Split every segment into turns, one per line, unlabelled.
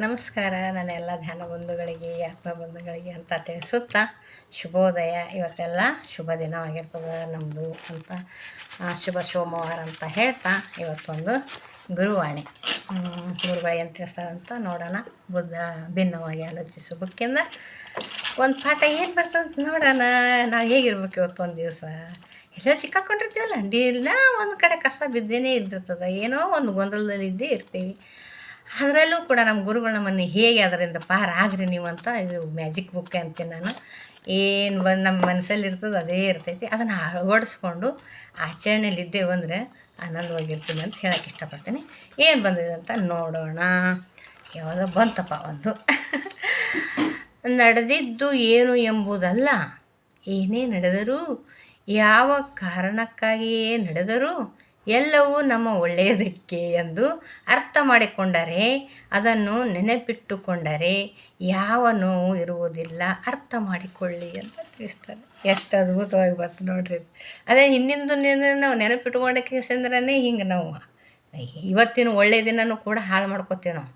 ನಮಸ್ಕಾರ. ನನ್ನ ಎಲ್ಲ ಧ್ಯಾನ ಬಂಧುಗಳಿಗೆ ಆತ್ಮ ಬಂಧುಗಳಿಗೆ ಅಂತ ತಿಳಿಸುತ್ತಾ ಶುಭೋದಯ. ಇವತ್ತೆಲ್ಲ ಶುಭ ದಿನವಾಗಿರ್ತದೆ ನಮ್ಮದು ಅಂತ ಶುಭ ಸೋಮವಾರ ಅಂತ ಹೇಳ್ತಾ ಇವತ್ತೊಂದು ಗುರುವಾಣಿ. ಹ್ಮ್, ಅಂತ ತಿಳಿಸ್ತಾರಂತ ನೋಡೋಣ. ಬುದ್ಧ ಭಿನ್ನವಾಗಿ ಆಲೋಚಿಸು ಬುಕ್ಕಿಂದ ಒಂದು ಪಾಠ ಏನು ಬರ್ತದಂತ ನೋಡೋಣ. ನಾವು ಹೇಗಿರ್ಬೇಕು ಇವತ್ತು ಒಂದು ದಿವಸ? ಎಲ್ಲೋ ಸಿಕ್ಕಾಕೊಂಡಿರ್ತೀವಲ್ಲ? ದಿನ ಒಂದು ಕಡೆ ಕಸ ಬಿದ್ದೇನೆ ಇದ್ದಿರ್ತದೆ. ಏನೋ ಒಂದು ಗೊಂದಲದಲ್ಲಿ ಇದ್ದೇ ಇರ್ತೀವಿ. ಅದರಲ್ಲೂ ಕೂಡ ನಮ್ಮ ಗುರುಗಳು ನಮ್ಮನ್ನು ಹೇಗೆ ಅದರಿಂದ ಪಾರ ಆಗ್ರಿ ನೀವು ಅಂತ ಇದು ಮ್ಯಾಜಿಕ್ ಬುಕ್ ಅಂತೀನಿ ನಾನು. ಏನು ಬಂದು ನಮ್ಮ ಮನಸ್ಸಲ್ಲಿ ಇರ್ತದೆ ಅದೇ ಇರ್ತೈತಿ. ಅದನ್ನು ಅಳವಡಿಸ್ಕೊಂಡು ಆಚರಣೆಯಲ್ಲಿ ಇದ್ದೇವೆ ಅಂದರೆ ಆನಂದವಾಗಿರ್ತೀನಿ ಅಂತ ಹೇಳಕ್ಕೆ ಇಷ್ಟಪಡ್ತೀನಿ. ಏನು ಬಂದಿದೆ ಅಂತ ನೋಡೋಣ. ಯಾವಾಗ ಬಂತಪ್ಪ ಒಂದು. ನಡೆದಿದ್ದು ಏನು ಎಂಬುದಲ್ಲ. ಏನೇ ನಡೆದರೂ, ಯಾವ ಕಾರಣಕ್ಕಾಗಿಯೇ ನಡೆದರೂ ಎಲ್ಲವೂ ನಮ್ಮ ಒಳ್ಳೆಯದಕ್ಕೆ ಎಂದು ಅರ್ಥ ಮಾಡಿಕೊಂಡರೆ ಅದನ್ನು ನೆನಪಿಟ್ಟುಕೊಂಡರೆ ಯಾವ ನೋವು ಇರುವುದಿಲ್ಲ. ಅರ್ಥ ಮಾಡಿಕೊಳ್ಳಿ ಅಂತ ತಿಳಿಸ್ತಾರೆ. ಎಷ್ಟು ಅದ್ಭುತವಾಗಿ ಬರ್ತದೆ ನೋಡ್ರಿ. ಅದೇ ಹಿಂದಿಂದು ನಾವು ನೆನಪಿಟ್ಕೊಂಡಕ್ಕೆ ಅಂದ್ರೆ ಹಿಂಗೆ ನಾವು. ಇವತ್ತಿನ ಒಳ್ಳೆಯ ದಿನನೂ ಕೂಡ ಹಾಳು ಮಾಡ್ಕೋತೀವಿ ನಾವು.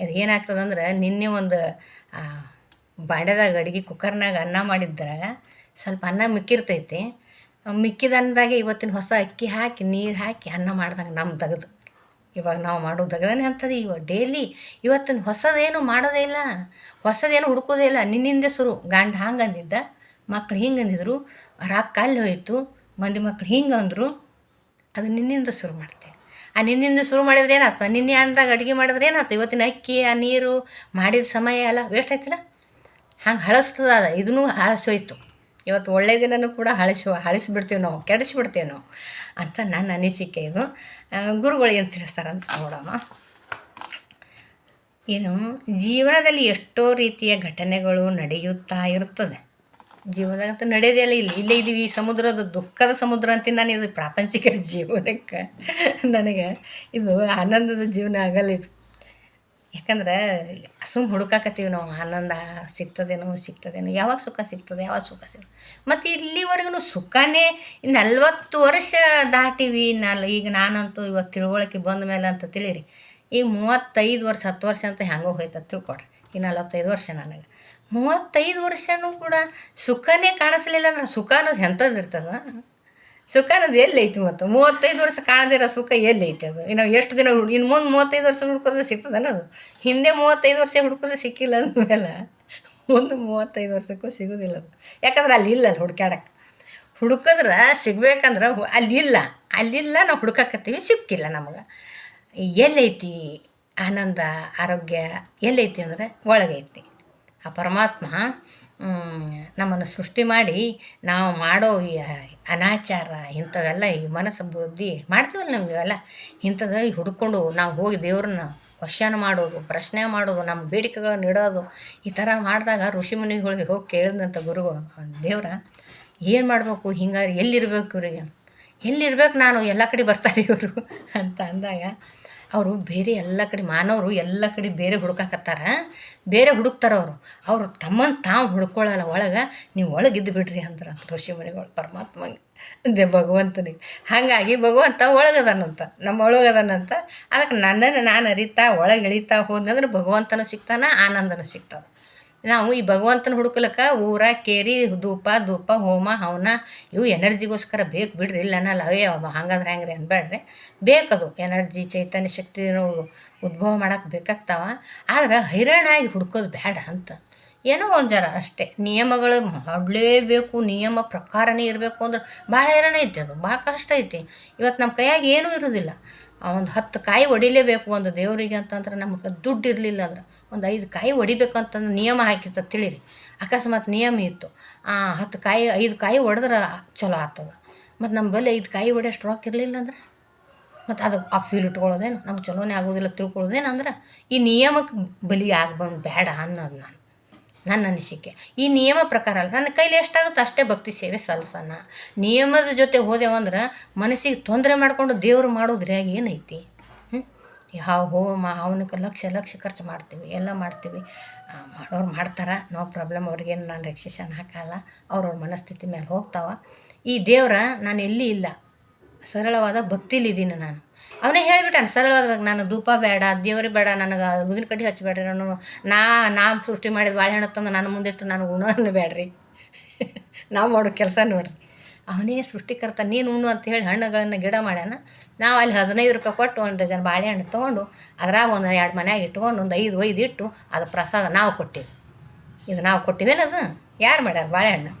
ಇದು ಏನಾಗ್ತದಂದ್ರೆ ನಿನ್ನೆ ಒಂದು ಆ, ಬಾಂಡ್ಯದಾಗ ಅಡುಗೆ ಕುಕ್ಕರ್ನಾಗ ಅನ್ನ ಮಾಡಿದ್ರೆ ಸ್ವಲ್ಪ ಅನ್ನ ಮಿಕ್ಕಿರ್ತೈತಿ. ಮಿಕ್ಕಿದ ಅನ್ನದಾಗೆ ಇವತ್ತಿನ ಹೊಸ ಅಕ್ಕಿ ಹಾಕಿ, ನೀರು ಹಾಕಿ ಅನ್ನ ಮಾಡ್ದಂಗೆ ನಮ್ಮ ತೆಗೆದು. ಇವಾಗ ನಾವು ಮಾಡೋ ತೆಗ್ದಾನೆ ಅಂತದೆ ಇವಾಗ ಡೈಲಿ ಇವತ್ತಿನ ಹೊಸದೇನು ಮಾಡೋದೇ ಇಲ್ಲ. ಹೊಸದೇನು ಹುಡುಕೋದೇ ಇಲ್ಲ. ನಿನ್ನಿಂದೆ ಶುರು ಗಂಡ ಹಂಗೆ ಅಂದಿದ್ದ ಮಕ್ಳು ಹಿಂಗೆ ಅಂದಿದ್ರು ರಾಕ್ ಅಲ್ಲಿ ಹೋಯಿತು. ಮಂದಿ ಮಕ್ಳು ಹಿಂಗೆ ಅಂದರು ಅದು ನಿನ್ನಿಂದ ಶುರು ಮಾಡ್ತೆ. ಆ ನಿನ್ನಿಂದ ಶುರು ಮಾಡಿದ್ರೆ ಏನಾಯ್ತು ನಿನ್ನೆ ಅಂದಾಗ ಅಡುಗೆ ಮಾಡಿದ್ರೆ ಏನಾಯ್ತು ಇವತ್ತಿನ ಅಕ್ಕಿ, ಆ ನೀರು ಮಾಡಿದ ಸಮಯ ಎಲ್ಲ ವೇಸ್ಟ್ ಆಯ್ತಿಲ್ಲ? ಹಂಗೆ ಹಳಸ್ತದ ಅದ. ಇದನ್ನೂ ಹಳಸೋಯ್ತು. ಇವತ್ತು ಒಳ್ಳೆಯ ದಿನನೂ ಕೂಡ ಹಳಿಸಿ ಹಳಸಿಬಿಡ್ತೀವಿ ನಾವು, ಕೆಡಿಸ್ಬಿಡ್ತೀವಿ ನಾವು ಅಂತ ನನ್ನ ಅನಿಸಿಕೆ ಇದು. ಗುರುಗಳು ಏನು ತಿಳಿಸ್ತಾರಂತ ನೋಡೋಣ. ಏನು, ಜೀವನದಲ್ಲಿ ಎಷ್ಟೋ ರೀತಿಯ ಘಟನೆಗಳು ನಡೆಯುತ್ತಾ ಇರುತ್ತದೆ. ಜೀವನದಂತೂ ನಡೆಯೋದೇ ಇಲ್ಲ, ಇಲ್ಲಿ, ಇಲ್ಲೇ ಇದ್ದೀವಿ ಈ ಸಮುದ್ರದ ದುಃಖದ ಸಮುದ್ರ ಅಂತ ನಾನು, ಇದು ಪ್ರಾಪಂಚಿಕ ಜೀವನಕ್ಕೆ ನನಗೆ ಇದು ಆನಂದದ ಜೀವನ ಆಗಲ್ಲ ಇದು ಯಾಕಂದ್ರೆ ಸುಮ್ಮ ಹುಡುಕಾಕತ್ತೀವಿ ನಾವು, ಆನಂದ ಸಿಗ್ತದೇನೋ ಸಿಗ್ತದೇನೋ, ಯಾವಾಗ ಸುಖ ಸಿಗ್ತದೆ ಯಾವಾಗ ಸುಖ ಸಿಗ್ತದೆ. ಮತ್ತು ಇಲ್ಲಿವರೆಗೂ ಸುಖನೇ ನಲ್ವತ್ತು ವರ್ಷ ದಾಟಿವಿ, ನಲ್, ಈಗ ನಾನಂತೂ ಇವತ್ತು ತಿಳುವಳಿಕೆ ಬಂದ ಮೇಲೆ ಅಂತ ತಿಳಿರಿ. ಈಗ ಮೂವತ್ತೈದು ವರ್ಷ, ಹತ್ತು ವರ್ಷ ಅಂತ ಹೆಂಗೋ ಹೋಯ್ತು ತಿಳ್ಕೊಡ್ರಿ ಈ ನಲವತ್ತೈದು ವರ್ಷ ನನಗೆ. ಮೂವತ್ತೈದು ವರ್ಷನೂ ಕೂಡ ಸುಖನೇ ಕಾಣಿಸ್ಲಿಲ್ಲ ಅಂದ್ರೆ ಸುಖ ಅನ್ನೋದು ಎಂಥದ್ದು ಇರ್ತದ? ಸುಖ ಅನ್ನೋದು ಎಲ್ಲೈತಿ ಮತ್ತು? ಮೂವತ್ತೈದು ವರ್ಷ ಕಾಣದಿರೋ ಸುಖ ಎಲ್ಲೈತಿ ಅದು. ಇನ್ನು ಎಷ್ಟು ದಿನ ಇನ್ನು ಮುಂದೆ ಮೂವತ್ತೈದು ವರ್ಷ ಹುಡ್ಕೋದ್ರೆ ಸಿಗ್ತದನ ಅದು? ಹಿಂದೆ ಮೂವತ್ತೈದು ವರ್ಷ ಹುಡ್ಕೋದ್ರೆ ಸಿಕ್ಕಿಲ್ಲ ಅಂದಮೇಲೆ ಮುಂದೆ ಮೂವತ್ತೈದು ವರ್ಷಕ್ಕೂ ಸಿಗೋದಿಲ್ಲ ಅದು. ಯಾಕಂದ್ರೆ ಅಲ್ಲಿ ಇಲ್ಲ ಅಲ್ಲಿ ಹುಡ್ಕ್ಯಾಡಕ್ಕೆ ಹುಡುಕಿದ್ರೆ ಸಿಗ್ಬೇಕಂದ್ರೆ ಅಲ್ಲಿಲ್ಲ ಅಲ್ಲಿಲ್ಲ ನಾವು ಹುಡುಕಕತ್ತೀವಿ, ಸಿಕ್ಕಿಲ್ಲ ನಮಗೆ. ಎಲ್ಲೈತಿ ಆನಂದ, ಆರೋಗ್ಯ ಎಲ್ಲೈತಿ ಅಂದರೆ ಒಳಗೈತಿ. ಆ ಪರಮಾತ್ಮ ನಮ್ಮನ್ನು ಸೃಷ್ಟಿ ಮಾಡಿ ನಾವು ಮಾಡೋ ಅನಾಚಾರ ಇಂಥವೆಲ್ಲ, ಈ ಮನಸ್ಸು ಬುದ್ಧಿ ಮಾಡ್ತೀವಲ್ಲ ನಮ್ಗೆ ಇವೆಲ್ಲ ಇಂಥದ್ದು ಹುಡ್ಕೊಂಡು ನಾವು ಹೋಗಿ ದೇವ್ರನ್ನ ಕ್ವಶನ್ ಮಾಡೋದು, ಪ್ರಶ್ನೆ ಮಾಡೋದು, ನಮ್ಮ ಬೇಡಿಕೆಗಳನ್ನು ಇಡೋದು ಈ ಥರ ಮಾಡಿದಾಗ ಋಷಿ ಮುನಿಗಳಿಗೆ ಹೋಗಿ ಕೇಳಿದಂಥ ಗುರುಗಳು ದೇವ್ರ, ಏನು ಮಾಡಬೇಕು? ಹಿಂಗಾರೆ ಎಲ್ಲಿರ್ಬೇಕು ಇವರಿಗೆ? ಎಲ್ಲಿರ್ಬೇಕು ನಾನು? ಎಲ್ಲ ಕಡೆ ಬರ್ತಾರೆ ಇವರು ಅಂತ ಅಂದಾಗ ಅವರು ಬೇರೆ ಎಲ್ಲ ಕಡೆ ಮಾನವರು ಎಲ್ಲ ಕಡೆ ಬೇರೆ ಹುಡುಕಾಕತ್ತಾರ. ಬೇರೆ ಹುಡುಕ್ತಾರ ಅವರು. ಅವರು ತಮ್ಮನ್ನು ತಾವು ಹುಡ್ಕೊಳ್ಳಲ್ಲ ಒಳಗೆ, ನೀವು ಒಳಗಿದ್ದು ಬಿಡ್ರಿ ಅಂದ್ರ ಋಷಿಮುನಿಗಳು ಪರಮಾತ್ಮಂಗೆ. ಅದೇ ಭಗವಂತನಿಗೆ. ಹಾಗಾಗಿ ಭಗವಂತ ಒಳಗದಾನಂತ. ನಮ್ಮ ಒಳಗದಾನಂತ. ಅದಕ್ಕೆ ನನ್ನನ್ನು ನಾನು ಅರಿತಾ, ಒಳಗೆ ಎಳಿತಾ ಹೋದಂದ್ರೆ ಭಗವಂತನೂ ಸಿಗ್ತಾನ, ಆನಂದನೂ ಸಿಗ್ತದೆ ನಾವು ಈ ಭಗವಂತನ ಹುಡುಕ್ಲಕ್ಕ ಊರ, ಕೇರಿ, ಧೂಪ ಧೂಪ, ಹೋಮ, ಹವನ, ಇವು ಎನರ್ಜಿಗೋಸ್ಕರ ಬೇಕು ಬಿಡ್ರಿ. ಇಲ್ಲ ಅನ್ನಲ್ಲ ಅವೇ ಹಂಗಂದ್ರೆ ಹೆಂಗ್ರಿ ಅನ್ಬೇಡ್ರಿ ಬೇಕದು ಎನರ್ಜಿ, ಚೈತನ್ಯ ಶಕ್ತಿ ಉದ್ಭವ ಮಾಡಕ್ಕೆ ಬೇಕಾಗ್ತಾವ. ಆದ್ರೆ ಹೈರಾಣಾಗಿ ಹುಡ್ಕೋದು ಬೇಡ ಅಂತ. ಏನೋ ಒಂದು ಜರ ಅಷ್ಟೇ. ನಿಯಮಗಳು ಮಾಡಲೇಬೇಕು, ನಿಯಮ ಪ್ರಕಾರನೇ ಇರಬೇಕು ಅಂದ್ರೆ ಭಾಳ ಹೈರಾಣ ಐತಿ ಅದು. ಭಾಳ ಕಷ್ಟ ಐತಿ. ಇವತ್ತು ನಮ್ಮ ಕೈಯಾಗ ಏನೂ ಇರೋದಿಲ್ಲ. ಒಂದು ಹತ್ತು ಕಾಯಿ ಹೊಡಿಲೇಬೇಕು ಒಂದು ದೇವರಿಗೆ ಅಂತಂದ್ರೆ ನಮಗೆ ದುಡ್ಡು ಇರಲಿಲ್ಲ ಅಂದ್ರೆ ಒಂದು ಐದು ಕಾಯಿ ಹೊಡಿಬೇಕು ಅಂತಂದ್ರೆ ನಿಯಮ ಹಾಕಿತ್ತ ತಿಳಿರಿ. ಅಕಸ್ಮಾತ್ ನಿಯಮ ಇತ್ತು. ಆ ಹತ್ತು ಕಾಯಿ, ಐದು ಕಾಯಿ ಹೊಡೆದ್ರೆ ಚಲೋ ಆಗ್ತದೆ. ಮತ್ತು ನಮ್ಮ ಬಳಿ ಐದು ಕಾಯಿ ಹೊಡೆಯಷ್ಟು ರೊಕ್ಕ ಇರಲಿಲ್ಲ ಅಂದ್ರೆ? ಮತ್ತು ಅದು ಆ ಫೀಲ್ ಇಟ್ಕೊಳ್ಳೋದೇನು? ನಮ್ಗೆ ಚಲೋನೇ ಆಗೋದಿಲ್ಲ ತಿಳ್ಕೊಳ್ಳೋದೇನು ಅಂದ್ರೆ ಈ ನಿಯಮಕ್ಕೆ ಬಲಿ ಆಗ್ಬಂದು ಬೇಡ ಅನ್ನೋದು ನಾನು. ನನ್ನ ಅನಿಸಿಕೆ. ಈ ನಿಯಮ ಪ್ರಕಾರ ಅಲ್ಲ. ನನ್ನ ಕೈಲಿ ಎಷ್ಟಾಗುತ್ತೆ ಅಷ್ಟೇ ಭಕ್ತಿ ಸೇವೆ ಸಲ್ಸೋಣ ನಿಯಮದ ಜೊತೆ ಹೋದೆವಂದ್ರೆ ಮನಸ್ಸಿಗೆ ತೊಂದರೆ ಮಾಡಿಕೊಂಡು ದೇವ್ರು ಮಾಡೋದ್ರಾಗ ಏನೈತಿ? ಯಾವ ಹೋಮ ಅವನಕ್ಕೆ ಲಕ್ಷ ಲಕ್ಷ ಖರ್ಚು ಮಾಡ್ತೀವಿ, ಎಲ್ಲ ಮಾಡ್ತೀವಿ. ಮಾಡೋರು ಮಾಡ್ತಾರೆ, ನೋ ಪ್ರಾಬ್ಲಮ್. ಅವ್ರಿಗೇನು ನಾನು ರಿಕ್ಷೇಷನ್ ಹಾಕಲ್ಲ. ಅವ್ರವ್ರ ಮನಸ್ಥಿತಿ ಮೇಲೆ ಹೋಗ್ತಾವ. ಈ ದೇವ್ರ ನಾನು ಎಲ್ಲಿ ಇಲ್ಲ. ಸರಳವಾದ ಭಕ್ತಿಲಿದ್ದೀನಿ ನಾನು. ಅವನೇ ಹೇಳಿಬಿಟ್ಟಾನೆ ಸರಳವಾಗಿ ನಾನು ಧೂಪ ಬೇಡ, ದೇವರೇ ಬೇಡ, ನನಗೆ ಉದಿನ ಕಡ್ಡಿ ಹಚ್ಚಬೇಡ್ರಿ ನಾನು, ನಾ ನಾ ಸೃಷ್ಟಿ ಮಾಡಿದ ಬಾಳೆಹಣ್ಣು ತಂದು ನನ್ನ ಮುಂದಿಟ್ಟು ನನಗೆ ಉಣ್ಣೋದನ್ನು ಬೇಡ್ರಿ. ನಾವು ಮಾಡೋ ಕೆಲಸ ನೋಡ್ರಿ. ಅವನೇ ಸೃಷ್ಟಿಕರ್ತ, ನೀನು ಉಣ್ಣು ಅಂತ ಹೇಳಿ ಹಣ್ಣುಗಳನ್ನು ಗಿಡ ಮಾಡ್ಯಾನ. ನಾವು ಅಲ್ಲಿ ಹದಿನೈದು ರೂಪಾಯಿ ಕೊಟ್ಟು ಒಂದು ಡಜನ್ ಬಾಳೆಹಣ್ಣು ತೊಗೊಂಡು, ಅದ್ರಾಗ ಒಂದು ಎರಡು ಮನೆಯಾಗ ಇಟ್ಕೊಂಡು ಒಂದು ಐದು ಐದು ಇಟ್ಟು ಅದು ಪ್ರಸಾದ ನಾವು ಕೊಟ್ಟಿವಿ. ಇದು ನಾವು ಕೊಟ್ಟಿವೇನದು ಯಾರು ಮಾಡ್ಯಾರ ಬಾಳೆಹಣ್ಣು?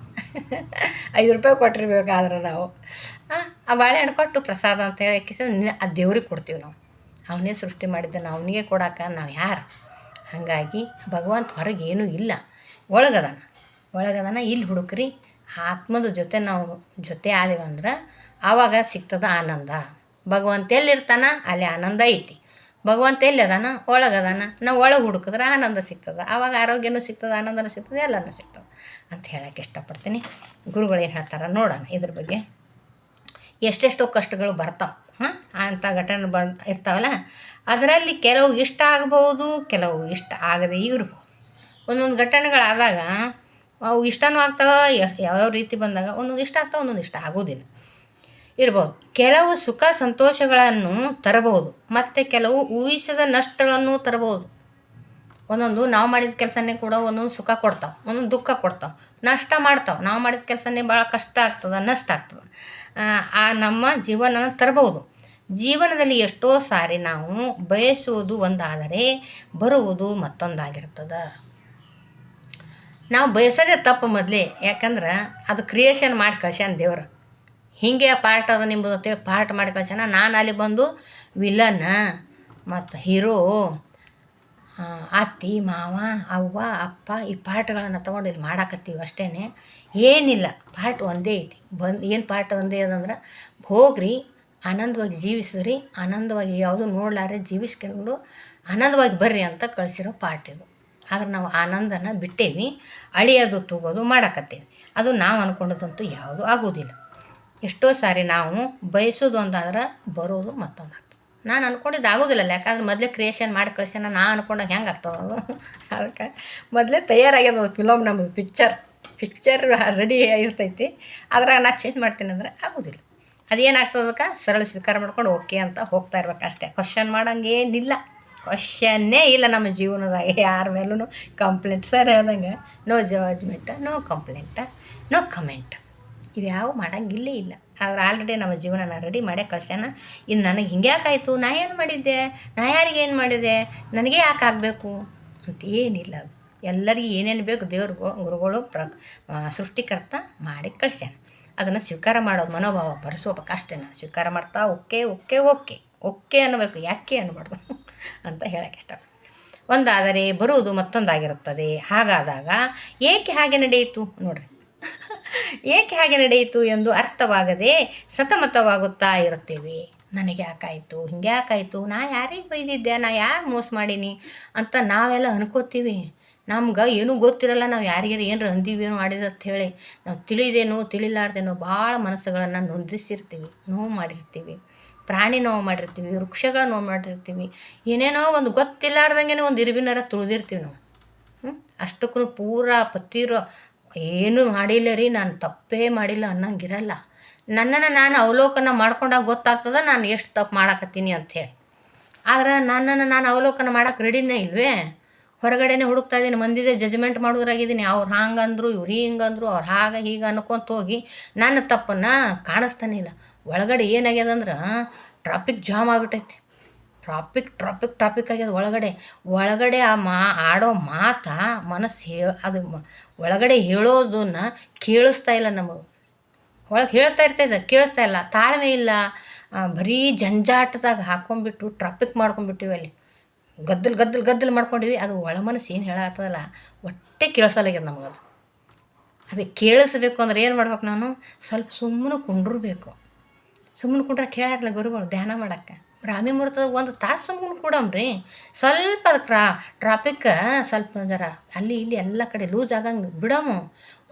ಐದು ರೂಪಾಯಿ ಕೊಟ್ಟಿರ್ಬೇಕಾದ್ರೆ ನಾವು. ಆ, ಬಾಳೆಹಣ್ಣು ಕೊಟ್ಟು ಪ್ರಸಾದ ಅಂತ ಹೇಳಿ ಯಾಕೆ ಆ ದೇವ್ರಿಗೆ ಕೊಡ್ತೀವಿ ನಾವು. ಅವನೇ ಸೃಷ್ಟಿ ಮಾಡಿದ್ದಾನೆ ಅವನಿಗೆ ಕೊಡಾಕ ನಾವು ಯಾರು? ಹಾಗಾಗಿ ಭಗವಂತ ಹೊರಗೆ ಏನೂ ಇಲ್ಲ. ಒಳಗದಾನ. ಒಳಗದಾನ ಇಲ್ಲಿ ಹುಡುಕ್ರಿ. ಆತ್ಮದ ಜೊತೆ ನಾವು ಜೊತೆ ಆದೇವು ಅಂದ್ರೆ ಆವಾಗ ಸಿಗ್ತದ ಆನಂದ. ಭಗವಂತ ಎಲ್ಲಿರ್ತಾನ? ಅಲ್ಲಿ ಆನಂದ ಐತಿ. ಭಗವಂತ ಎಲ್ಲಿ ಅದಾನ ಒಳಗದಾನ. ನಾವು ಒಳಗೆ ಹುಡುಕಿದ್ರೆ ಆನಂದ ಸಿಗ್ತದೆ. ಆವಾಗ ಆರೋಗ್ಯನೂ ಸಿಗ್ತದೆ ಆನಂದನೂ ಸಿಗ್ತದೆ ಎಲ್ಲನೂ ಸಿಗ್ತದೆ ಅಂತ ಹೇಳಕ್ಕೆ ಇಷ್ಟಪಡ್ತೀನಿ. ಗುರುಗಳು ಏನು ಹೇಳ್ತಾರೆ ನೋಡೋಣ ಇದ್ರ ಬಗ್ಗೆ. ಎಷ್ಟೆಷ್ಟೋ ಕಷ್ಟಗಳು ಬರ್ತಾವೆ. ಹಾಂ ಅಂಥ ಘಟನೆ ಬಂದು ಇರ್ತಾವಲ್ಲ? ಅದರಲ್ಲಿ ಕೆಲವು ಇಷ್ಟ ಆಗಬಹುದು, ಕೆಲವು ಇಷ್ಟ ಆಗದೇ ಇರ್ಬೋದು. ಒಂದೊಂದು ಘಟನೆಗಳಾದಾಗ ಅವು ಇಷ್ಟನೂ ಆಗ್ತಾವೆ ಯಾವ್ಯಾವ ರೀತಿ ಬಂದಾಗ ಒಂದೊಂದು ಇಷ್ಟ ಆಗ್ತಾವೆ, ಒಂದೊಂದು ಇಷ್ಟ ಆಗೋದಿಲ್ಲ. ಇರ್ಬೋದು. ಕೆಲವು ಸುಖ ಸಂತೋಷಗಳನ್ನು ತರಬಹುದು, ಮತ್ತು ಕೆಲವು ಊಹಿಸದ ನಷ್ಟಗಳನ್ನು ತರಬಹುದು. ಒಂದೊಂದು ನಾವು ಮಾಡಿದ ಕೆಲಸನೇ ಕೂಡ ಒಂದೊಂದು ಸುಖ ಕೊಡ್ತಾವೆ, ಒಂದೊಂದು ದುಃಖ ಕೊಡ್ತಾವೆ. ನಷ್ಟ ಮಾಡ್ತಾವೆ. ನಾವು ಮಾಡಿದ ಕೆಲಸನೇ ಭಾಳ ಕಷ್ಟ ಆಗ್ತದೆ, ನಷ್ಟ ಆಗ್ತದೆ. ಆ, ನಮ್ಮ ಜೀವನನ ತರಬಹುದು. ಜೀವನದಲ್ಲಿ ಎಷ್ಟೋ ಸಾರಿ ನಾವು ಬಯಸುವುದು ಒಂದಾದರೆ ಬರುವುದು ಮತ್ತೊಂದಾಗಿರ್ತದೆ ನಾವು ಬಯಸೋದೇ ತಪ್ಪು ಮೊದಲೇ ಯಾಕಂದ್ರೆ ಅದು ಕ್ರಿಯೇಷನ್ ಮಾಡಿ ಕಳ್ಸ್ಯಾನ ದೇವರು. ಹಿಂಗೆ ಪಾರ್ಟ್ ಅದ ನಿಮ್ಮದು ಅಂತೇಳಿ ಪಾರ್ಟ್ ಮಾಡಿ ಕಳ್ಸ್ಯಾನ ನಾನು ಅಲ್ಲಿ ಬಂದು ವಿಲನ್ ಮತ್ತು ಹೀರೋ ಅತ್ತಿ, ಮಾವ, ಅವ್ವ, ಅಪ್ಪ ಈ ಪಾಠಗಳನ್ನು ತೊಗೊಂಡು ಇಲ್ಲಿ ಮಾಡಾಕತ್ತೀವಿ ಅಷ್ಟೇ ಏನಿಲ್ಲ ಪಾರ್ಟ್ ಒಂದೇ ಐತಿ. ಬಂದು, ಏನು ಪಾರ್ಟ್ ಒಂದೇ ಅದಂದ್ರೆ ಹೋಗ್ರಿ, ಆನಂದವಾಗಿ ಜೀವಿಸ್ರಿ, ಆನಂದವಾಗಿ ಯಾವುದು ನೋಡ್ಲಾರೆ ಜೀವಿಸ್ಕೊಂಡು ಆನಂದವಾಗಿ ಬರ್ರಿ ಅಂತ ಕಳಿಸಿರೋ ಪಾಠ ಇದು. ಆದ್ರೆ ನಾವು ಆನಂದನ ಬಿಟ್ಟೇವಿ, ಅಳಿಯೋದು ತೂಗೋದು ಮಾಡಕತ್ತೀವಿ. ಅದು ನಾವು ಅಂದ್ಕೊಂಡದಂತೂ ಯಾವುದೂ ಆಗೋದಿಲ್ಲ. ಎಷ್ಟೋ ಸಾರಿ ನಾವು ಬಯಸೋದು ಒಂದಾದ್ರೆ ಬರೋದು ಮತ್ತೊಂದು ನಾನು ಅಂದ್ಕೊಂಡಿದ್ದು ಆಗೋದಿಲ್ಲ ಯಾಕಂದ್ರೆ ಮೊದಲೇ ಕ್ರಿಯೇಷನ್ ಮಾಡಿ ಕಳ್ಸ್ಯಾನ, ನಾ ಅಂದ್ಕೊಂಡಾಗ ಹೆಂಗೆ ಆಗ್ತದೆ ಅದು ಅದಕ್ಕೆ ಮೊದಲೇ ತಯಾರಾಗ್ಯದ ಫಿಲಮ್ ನಮ್ಮದು ಪಿಕ್ಚರ್ ಪಿಕ್ಚರ್ ರೆಡಿ ಆಗಿರ್ತೈತಿ ಅದ್ರಾಗ ನಾ ಚೇಂಜ್ ಮಾಡ್ತೀನಿ ಅಂದರೆ ಆಗೋದಿಲ್ಲ. ಅದೇನಾಗ್ತದಕ್ಕೆ ಸರಳ ಸ್ವೀಕಾರ ಮಾಡ್ಕೊಂಡು ಓಕೆ ಅಂತ ಹೋಗ್ತಾ ಇರ್ಬೇಕು ಅಷ್ಟೇ. ಕ್ವಶನ್ ಮಾಡೋಂಗೇನಿಲ್ಲ. ಕ್ವಶನ್ನೇ ಇಲ್ಲ ನಮ್ಮ ಜೀವನದಾಗ. ಯಾರ ಮೇಲೂ ಕಂಪ್ಲೇಂಟ್ ಸರ್ ಹೇಳ್ದಂಗೆ. No judgement no complaint no comment ಇವ್ಯಾವ ಮಾಡಂಗಿಲ್ಲೇ ಇಲ್ಲ. ಆದ್ರೆ ಆಲ್ರೆಡಿ ನಮ್ಮ ಜೀವನನ ರೆಡಿ ಮಾಡೇ ಕಳ್ಸ್ಯಾನ? ಇನ್ನು ನನಗೆ ಹಿಂಗ್ಯಾಕಾಯಿತು ನಾ ಏನು ಮಾಡಿದ್ದೆ? ನಾ ಯಾರಿಗೆ ಏನು ಮಾಡಿದೆ? ನನಗೆ ಯಾಕೆ ಆಗಬೇಕು? ಅಂತ ಏನಿಲ್ಲ ಅದು. ಎಲ್ಲರಿಗೂ ಏನೇನು ಬೇಕು ದೇವ್ರಿಗೂ ಗುರುಗಳು ಪ್ರ ಸೃಷ್ಟಿಕರ್ತ ಮಾಡಿ ಕಳ್ಸ್ಯಾನ. ಅದನ್ನು ಸ್ವೀಕಾರ ಮಾಡೋ ಮನೋಭಾವ ಬರೆಸೋಬೇಕು ಅಷ್ಟೇ ನಾನು. ಸ್ವೀಕಾರ ಮಾಡ್ತಾ ಓಕೆ ಓಕೆ ಓಕೆ. ಓಕೆ ಅನ್ನಬೇಕು. ಯಾಕೆ ಅನ್ನಬಾರ್ದು? ಅಂತ ಹೇಳಕ್ಕೆ ಇಷ್ಟ. ಒಂದಾದರೆ ಬರುವುದು ಮತ್ತೊಂದಾಗಿರುತ್ತದೆ. ಹಾಗಾದಾಗ ಏಕೆ ಹಾಗೆ ನಡೆಯಿತು? ನೋಡ್ರಿ. ಏಕೆ ಹಾಗೆ ನಡೆಯಿತು ಎಂದು ಅರ್ಥವಾಗದೆ ಸತಮತವಾಗುತ್ತಾ ಇರುತ್ತೇವೆ. ನನಗೆ ಯಾಕಾಯಿತು ಹಿಂಗೆ ಯಾಕಾಯಿತು ನಾ ಯಾರಿಗೆ ಬೈದಿದ್ದೆ, ನಾ ಯಾರು ಮೋಸ ಮಾಡೀನಿ ಅಂತ ನಾವೆಲ್ಲ ಅನ್ಕೋತೀವಿ. ನಮ್ಗೆ ಏನೂ ಗೊತ್ತಿರಲ್ಲ, ನಾವು ಯಾರಿಗಾರು ಏನರ ಏನು ಮಾಡಿದ ಅಂತ ಹೇಳಿ. ನಾವು ತಿಳಿದೇನೋ, ತಿಳಿಲಾರ್ದೇನೋ ಭಾಳ ಮನಸ್ಸುಗಳನ್ನು ನೊಂದಿಸಿರ್ತೀವಿ, ನೋವು ಮಾಡಿರ್ತೀವಿ. ಪ್ರಾಣಿ ನೋವು ಮಾಡಿರ್ತೀವಿ, ವೃಕ್ಷಗಳ ನೋವು ಮಾಡಿರ್ತೀವಿ. ಏನೇನೋ ಒಂದು ಗೊತ್ತಿಲ್ಲಾರ್ದಂಗೆ ಒಂದು ಇರುವಿನರ ತುಳಿದಿರ್ತೀವಿ ನಾವು. ಹ್ಞೂ ಅಷ್ಟಕ್ಕೂ ಪೂರ ಪತ್ತಿರೋ ಏನು ಮಾಡಿಲ್ಲ ರೀ, ನಾನು ತಪ್ಪೇ ಮಾಡಿಲ್ಲ ಅನ್ನಂಗಿರಲ್ಲ. ನನ್ನನ್ನು ನಾನು ಅವಲೋಕನ ಮಾಡ್ಕೊಂಡಾಗ ಗೊತ್ತಾಗ್ತದ ನಾನು ಎಷ್ಟು ತಪ್ಪು ಮಾಡಾಕತ್ತೀನಿ ಅಂಥೇಳಿ ಆದ್ರೆ ನನ್ನನ್ನು ನಾನು ಅವಲೋಕನ ಮಾಡಕ್ಕೆ ರೆಡಿನೇ ಇಲ್ವೇ? ಹೊರಗಡೆನೇ ಹುಡುಕ್ತಾ ಇದ್ದೀನಿ, ಮಂದಿದೆ ಜಜ್ಮೆಂಟ್ ಮಾಡೋದ್ರಾಗಿದ್ದೀನಿ. ಅವ್ರು ಹಾಂಗಂದ್ರು, ಇವ್ರು ಹಿಂಗಂದ್ರು, ಅವ್ರು ಹಾಗೆ ಹೀಗೆ ಅನ್ಕೊಂತ ಹೋಗಿ ನನ್ನ ತಪ್ಪನ್ನು ಕಾಣಿಸ್ತಾನೆ ಇಲ್ಲ. ಒಳಗಡೆ ಏನಾಗ್ಯದಂದ್ರೆ ಟ್ರಾಫಿಕ್ ಜಾಮ್ ಆಗ್ಬಿಟ್ಟೈತಿ. ಟ್ರಾಫಿಕ್ ಟ್ರಾಪಿಕ್ ಟ್ರಾಪಿಕ್ ಆಗ್ಯದ ಒಳಗಡೆ ಒಳಗಡೆ ಆ ಮಾ, ಆಡೋ ಮಾತ ಮನಸ್ಸು ಹೇ, ಅದು ಒಳಗಡೆ ಹೇಳೋದನ್ನ ಕೇಳಿಸ್ತಾ ಇಲ್ಲ ನಮಗೆ ಒಳಗೆ ಹೇಳ್ತಾ ಇರ್ತೈತೆ ಕೇಳಿಸ್ತಾ ಇಲ್ಲ, ತಾಳ್ಮೆ ಇಲ್ಲ. ಬರೀ ಜಂಜಾಟದಾಗ ಹಾಕ್ಕೊಂಡ್ಬಿಟ್ಟು ಟ್ರಾಫಿಕ್ ಮಾಡ್ಕೊಂಡ್ಬಿಟ್ಟಿವಿ ಅಲ್ಲಿ. ಗದ್ದಲ್ ಗದ್ದಲ್ ಗದ್ದಲ್ ಮಾಡ್ಕೊಂಡಿವಿ, ಅದು ಒಳ ಮನಸ್ಸು ಏನು ಹೇಳತ್ತದಲ್ಲ ಒಟ್ಟೆ ಕೇಳಿಸಲಾಗ್ಯದ ನಮಗದು ಅದೇ. ಕೇಳಿಸ್ಬೇಕು ಅಂದ್ರೆ ಏನು ಮಾಡ್ಬೇಕು ನಾನು? ಸ್ವಲ್ಪ ಸುಮ್ಮನೆ ಕುಂಡ್ರಬೇಕು. ಸುಮ್ಮನೆ ಕುಂಡ್ರೆ ಕೇಳಿರಲ್ಲ ಗುರುಗಳು, ಧ್ಯಾನ ಮಾಡಕ್ಕೆ. ಬ್ರಾಹ್ಮಿ ಮುಹೂರ್ತದ ಒಂದು ತಾಸು ಸುಮ್ಮನೆ ಕೂಡಮ್ರಿ ಸ್ವಲ್ಪ ಅದಕ್ಕೆ ಟ್ರಾ ಟ್ರಾಫಿಕ್ ಸ್ವಲ್ಪ ಜರ ಅಲ್ಲಿ ಇಲ್ಲಿ ಎಲ್ಲ ಕಡೆ ಲೂಸ್ ಆಗಂಗೆ ಬಿಡಮು.